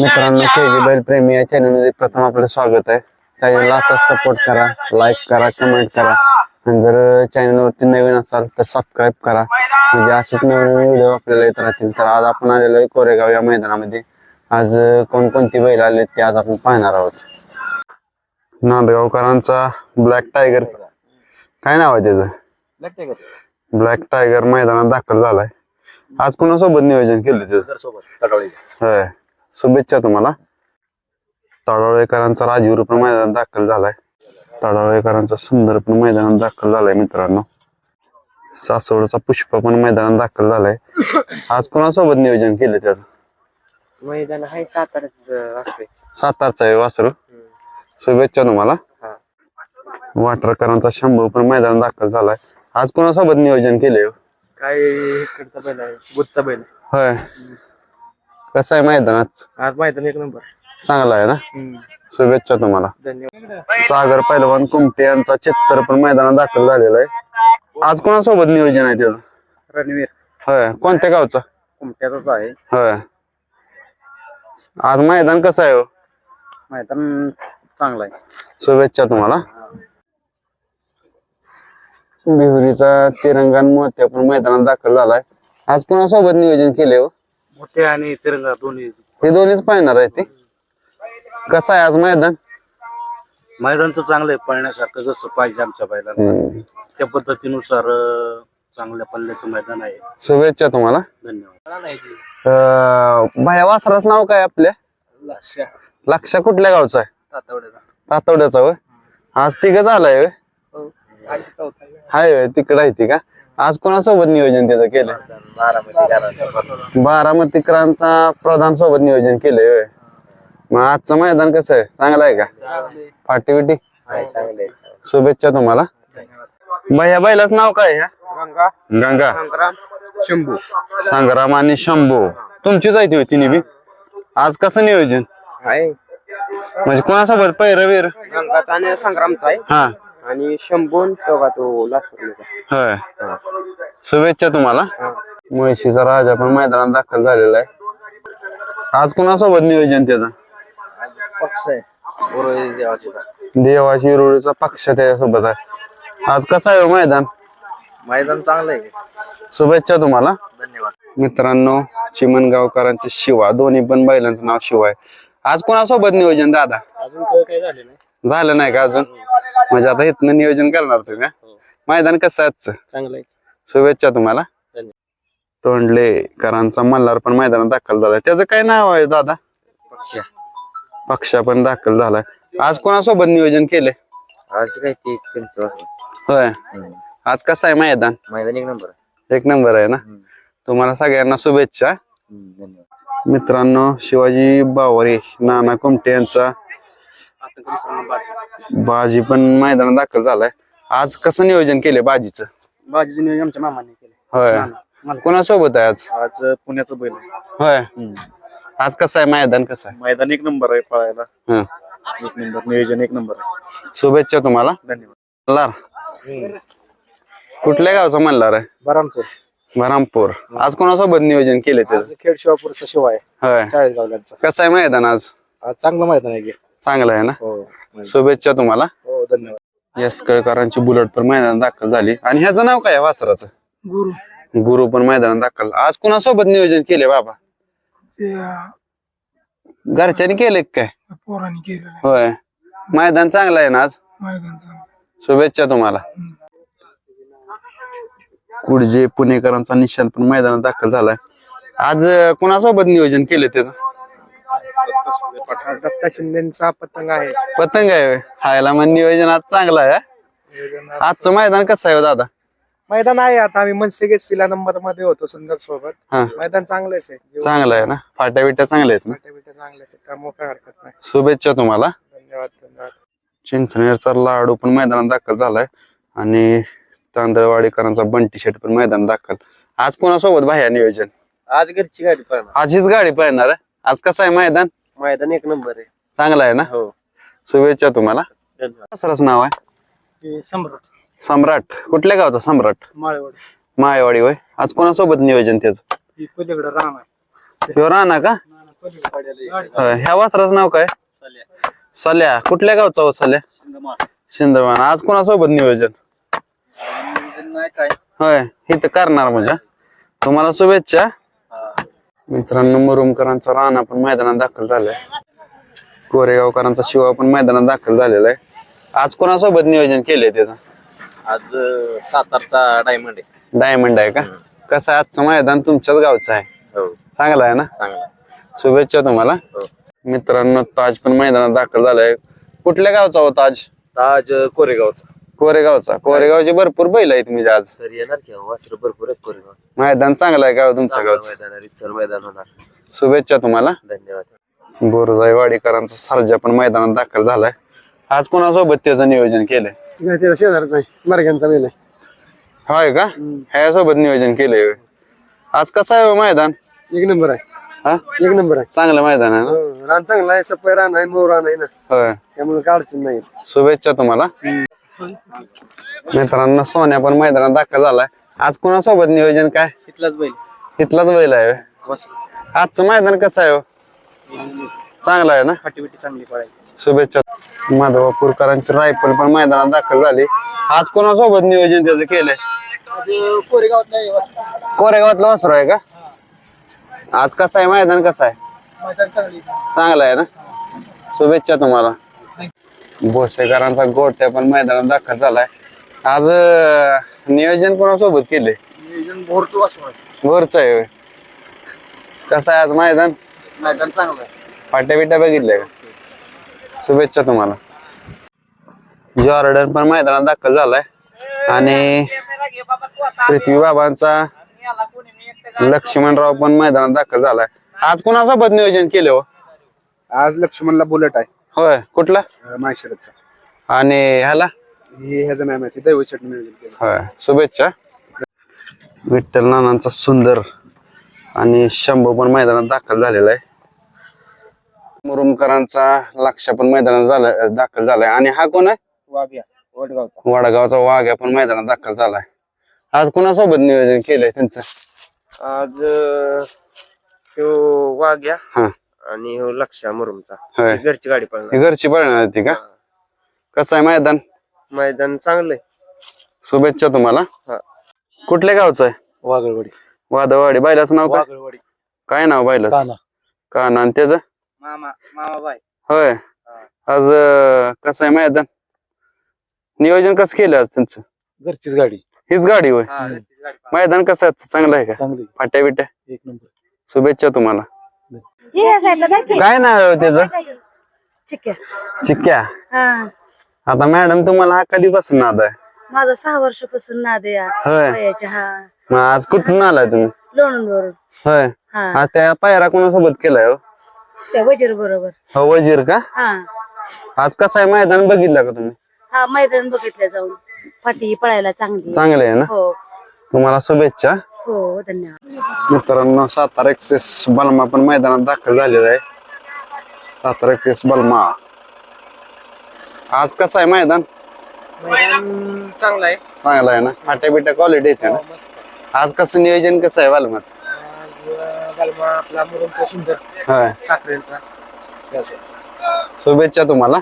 मित्रांनो के जी बैल प्रेमी या चॅनलमध्ये प्रथम आपलं स्वागत आहे. चॅनलला असं सपोर्ट करा लाईक करा कमेंट करा. आणि जर चॅनलवरती नवीन असाल तर सबस्क्राईब करा. म्हणजे असेच नवीन व्हिडिओ आपल्याला येत राहतील. तर आज आपण आलेलो आहे कोरेगाव या मैदानामध्ये. आज कोणकोणती बैल आले ते आज आपण पाहणार आहोत. नांदगावकरांचा ब्लॅक टायगर काय नाव आहे त्याचं? ब्लॅक टायगर मैदानात दाखल झालाय. आज कोणासोबत नियोजन केलं होय. शुभेच्छा तुम्हाला. तळवळेकरांचा राजीव पण मैदानात दाखल झालाय. तळवळेकरांचा सुंदर पण मैदानात दाखल झालाय मित्रांनो. सासवडचा पुष्प पण मैदानात दाखल झालाय. आज कोणासोबत नियोजन केलं त्याचं? मैदान आहे सातारचा आहे वासरू. शुभेच्छा तुम्हाला. वाटरकरांचा शंभू पण मैदानात दाखल झालाय. आज कोणासोबत नियोजन केले काय इकडचा बैल आहे? बुधचा बैल होय. कसं आहे मैदानात आज? मैदान एक नंबर. चांगला आहे ना? शुभेच्छा तुम्हाला. धन्यवाद. सागर पैलवान कुमटे यांचा चित्तर पण मैदानात दाखल झालेला आहे. आज कोणासोबत नियोजन आहे त्याचं? रणवीर. होय. कोणत्या गावचा? कुमट्याचाच आहे. होय. आज मैदान कसं आहे हो? मैदान चांगला आहे. शुभेच्छा तुम्हाला. बिहुरीचा तिरंगा आणि मोत्या पण मैदानात दाखल झालाय. आज कोणासोबत नियोजन केले हो? मोठे आणि तिरंगा दोन्ही. हे दोन्हीच पाहणार आहे ते. कसं आहे आज मैदान? मैदानचं चांगलं आहे पळण्यासारखं जसं पाहिजे आमच्या बैलांना. हम्म. त्या पद्धतीनुसार अं, चांगल्या पल्ल्याचं मैदान आहे. शुभेच्छा तुम्हाला. धन्यवाद. अं, भाया वासराच नाव काय आपल्या? लक्षा कुठल्या गावचा आहे? तातवड्याचा होय. आज तिघ झालाय होय. हाय तिकडं आहे ती का? आज कोणासोबत नियोजन त्याचं केलं? बारामतीकरांचा प्रधान सोबत नियोजन केलंय मग आजचं मैदान कसं आहे? चांगलं आहे का? पाटी बिटी शुभेच्छा तुम्हाला. भैया बैलाच नाव काय ह्या गंगा. गंगा शंभू. संग्राम आणि शंभू. तुमचीच आहे ती तिन्ही बी? आज कसं नियोजन? म्हणजे कोणासोबत? गंगाचा आणि संग्रामचा आहे. हा. आणि शंभून तो का तो लासूरचा होय. शुभेच्छा तुम्हाला. मुळशीचा राजा पण मैदानात दाखल झालेला आहे. आज कोणासोबत नियोजन त्याचं? पक्ष आहे. देवाचीचा पक्ष त्याच्यासोबत आहे. आज कसं आहे हो मैदान? मैदान चांगलं आहे. शुभेच्छा तुम्हाला. धन्यवाद. मित्रांनो चिमणगावकरांचे शिवा दोन्ही पण बैलांचं नाव शिवा आहे. आज कोणासोबत नियोजन दादा? अजून तो काही झाले नाही. झालं नाही का अजून? म्हणजे आता इथनं नियोजन करणार तुम्ही हा? मैदान कसं आहे आजचं? चांगलं आहे. शुभेच्छा तुम्हाला. धन्यवाद. तोंडलेकरांचा मल्हार पण मैदानात दाखल झालाय. त्याचं काय नाव आहे दादा? पक्ष. पक्षा पण दाखल झालाय. आज कोणासोबत नियोजन केले आज काय ते त्यांचं. होय. आज कसं आहे मैदान? मैदान एक नंबर आहे. एक नंबर आहे ना? तुम्हाला सगळ्यांना शुभेच्छा. धन्यवाद. मित्रांनो शिवाजी बावरे नाना कुमटे यांचा बाजी पण मैदानात दाखल झालाय. आज कसं नियोजन केले बाजीचं बाजीचं नियोजन आमच्या मामाने केले होय. कोणासोबत आहे आज? आज पुण्याचं बैल आहे. होय. आज कसं आहे? मैदान कसं आहे? मैदान एक नंबर आहे पळायला. हं. एक नंबर. नियोजन एक नंबर आहे. शुभेच्छा तुम्हाला. धन्यवाद. मल्हार कुठल्या गावचा मल्हार आहे बरामपूर. बरामपूर. आज कोणासोबत नियोजन केले त्याचं आज खेड शिवापूरचा शिवा आहे होय. चाळीस गावल्यांचा कसं आहे मैदान आज? आज चांगलं मैदान आहे की. चांगलं आहे ना? हो शुभेच्छा तुम्हाला. हो धन्यवाद. यस्कळकरांची बुलेट पण मैदानात दाखल झाली. आणि ह्याचं नाव काय आहे वासराचं? गुरु. गुरु पण मैदानात दाखल. आज कोणासोबत नियोजन केले बाबा? घरच्यांनी केले काय? पोरांनी होय. मैदान चांगलं आहे ना आज? मैदानचा शुभेच्छा तुम्हाला. कुडजे पुणेकरांचा निशाण पण मैदानात दाखल झालाय. आज कोणासोबत नियोजन केले त्याचं? दत्ता शिंदेचा पतंग आहे. पतंग आहे होय. हायला मग नियोजन आज चांगलं आहे हा? आजचं मैदान कसं आहे हो दादा? मैदान आहे आता. आम्ही मनसे गेस्टीला नंबरमध्ये होतो सुंदर सोबत. हा. मैदान चांगलंच आहे. चांगलं आहे ना? फाट्या बिट्या चांगल्या आहेत ना? बिट्या बिट्या चांगल्याच आहे त्यामुळे काय हरकत नाही. शुभेच्छा तुम्हाला. धन्यवाद धन्यवाद. चिंचणेरचा लाडू पण मैदानात दाखल झालाय. आणि तांदळवाडीकरांचा बंटी शेट पण मैदानात दाखल. आज कोणासोबत बाह्या नियोजन? आज घरची गाडी पण आज हीच गाडी पाहणार आहे. आज कसं आहे मैदान? मैदान एक नंबर आहे. चांगलं आहे ना? हो. शुभेच्छा तुम्हाला. धन्यवाद. सरस नाव आहे. सम्राट. सम्राट. कुठल्या गावचा सम्राट? माळेवाड. मायवाडी होय. आज कोणासोबत नियोजन त्याचं? पलीकडे राम आहे. ह्यो राणा का? होय. ह्या वासराचं नाव काय? सल्या. कुठल्या गावचा हो सल्या? शिंदवान आज कोणासोबत नियोजन? होय. इथं करणार म्हणजे. तुम्हाला शुभेच्छा. मित्रांनो मुरुमकरांचा राणा पण मैदानात दाखल झालाय. कोरेगावकरांचा शिवा पण मैदानात दाखल झालेला आहे. आज कोणासोबत नियोजन केलंय त्याचं? आज अं, सातारचा डायमंड आहे. डायमंड आहे का? कसं आहे आजचं मैदान? तुमच्याच गावचं आहे. हो. चांगलं आहे ना? चांगला शुभेच्छा तुम्हाला. हो. मित्रांनो ताज पण मैदानात दाखल झालाय. कुठल्या गावचा होता आज? ताज अं, कोरेगावचा. कोरेगावचा. कोरेगावचे भरपूर बैल आहेत म्हणजे आज. तर येणार की वासर भरपूर आहेत कोरेगाव मैदान चांगलं आहे का हो तुमच्या चांगलं गावचं? मैदान आहे, रितसर मैदान होणार. शुभेच्छा तुम्हाला. धन्यवाद. बोरजाई वाडीकरांचा सर्जा पण मैदानात दाखल झालाय. आज कोणासोबत त्याचं नियोजन केलंय? त्याला शेजारचा आहे. मर्ग्यांचा वेळ आहे. होय का? ह्यासोबत नियोजन केलंय होय. आज कसं आहे हो मैदान? एक नंबर आहे. हा? एक नंबर आहे. चांगलं मैदान आहे ना? हो, रान चांगला आहे. सफाई रान आहे मोर रान आहे ना. होय. त्यामुळे काय अडचण नाही. शुभेच्छा तुम्हाला. मित्रांनो सोन्या पण मैदानात दाखल झालाय. आज कोणासोबत नियोजन काय? इथलाच बैल. इथलाच बैल आहे. आजचं मैदान कसं आहे हो? चांगलं आहे ना? फाटी चांगली पडायची शुभेच्छा. माधवापूरकरांची रायफल पण मैदानात दाखल झाली. आज कोणासोबत नियोजन त्याचं केलंय? कोरेगावात नाही कोरेगावातला वासरू आहे का? आज कसं आहे? मैदान कसं आहे? मैदान चांगली चांगलं आहे ना? शुभेच्छा तुम्हाला. भोसेकरांचा गोट्या पण मैदानात दाखल झालाय. आज अं, नियोजन कोणासोबत केले भोरचं आहे भोरच आहे होय. कसं आहे आज मैदान? मैदान चांगलं आहे. फाट्या बिट्या बघितल्या का? शुभेच्छा तुम्हाला. जॉर्डन पण मैदानात दाखल झालाय. आणि पृथ्वी बाबांचा लक्ष्मणराव पण मैदानात दाखल झालाय. आज कोणासोबत नियोजन केलं हो? आज लक्ष्मणला बुलेट आहे. होय कुठला? माहेश्वरचा. आणि ह्याला? हे ह्याचं नाही माहिती दैव चटणी नियोजन केलं होय शुभेच्छा. विठ्ठल नानांचा सुंदर आणि शंभू पण मैदानात दाखल झालेला आहे. मुरुमकरांचा लक्ष पण मैदानात झाला दाखल झालाय. आणि हा कोण आहे? वाघ्या वडगावचा. वडगावचा वाघ्या पण मैदानात दाखल झालाय. आज कोणासोबत नियोजन केलंय त्यांचं? आज वाघ्या हा. आणि ह्यो लक्षा मुरुमचा. होय. ही घरची गाडी पळणार. ही घरची पळणार होती का? कसं आहे मैदान? मैदान चांगलंय शुभेच्छा तुम्हाला. हा. कुठल्या गावचं आहे? वाघळवाडी. वादवाडी बायलाचं नाव काय? वाघळवाडी. काय नाव बायलाच का ना आणि त्याचं? मामा मामा बाय होय आज अं, कसं आहे मैदान? नियोजन कसं केलं आज त्यांचं? घरचीच गाडी. हीच गाडी होय. हा, पळणार. मैदान कसं आहे? चांगलं आहे का? चांगली. फाट्या बिट्या? एक नंबर. शुभेच्छा तुम्हाला. हे साईडला काय नाव आहे त्याचं? आहे चिक्क्या. हा. आता मॅडम तुम्हाला हा कधीपासून नाद आहे? माझा सहा वर्षापासून नाद आहे या होय. वयाच्या हा. मग आज कुठून आलाय तुम्ही? लोणून वरून होय. हा. आज त्या पायरा कोणासोबत केलाय हो? त्या वजीर बरोबर. हो वजीर का? हा. आज कसं आहे? मैदान बघितलं का तुम्ही? हा मैदान बघितलं जाऊन. फाटी पळायला चांगली चांगले आहे ना? हो. तुम्हाला शुभेच्छा. हो धन्यवाद. मित्रांनो सातारा एक्सप्रेस बलमा पण मैदानात दाखल झालेला आहे. सातारा एक्सप्रेस बलमा. आज कसं आहे मैदान? चांगलं आहे. चांगलं आहे ना? फाट्या बिट्या क्वालिटी येते ना? आज कसं नियोजन कसं आहे बलमाच? आपला मुरुमचा सुंदर साखरेंचा. शुभेच्छा तुम्हाला.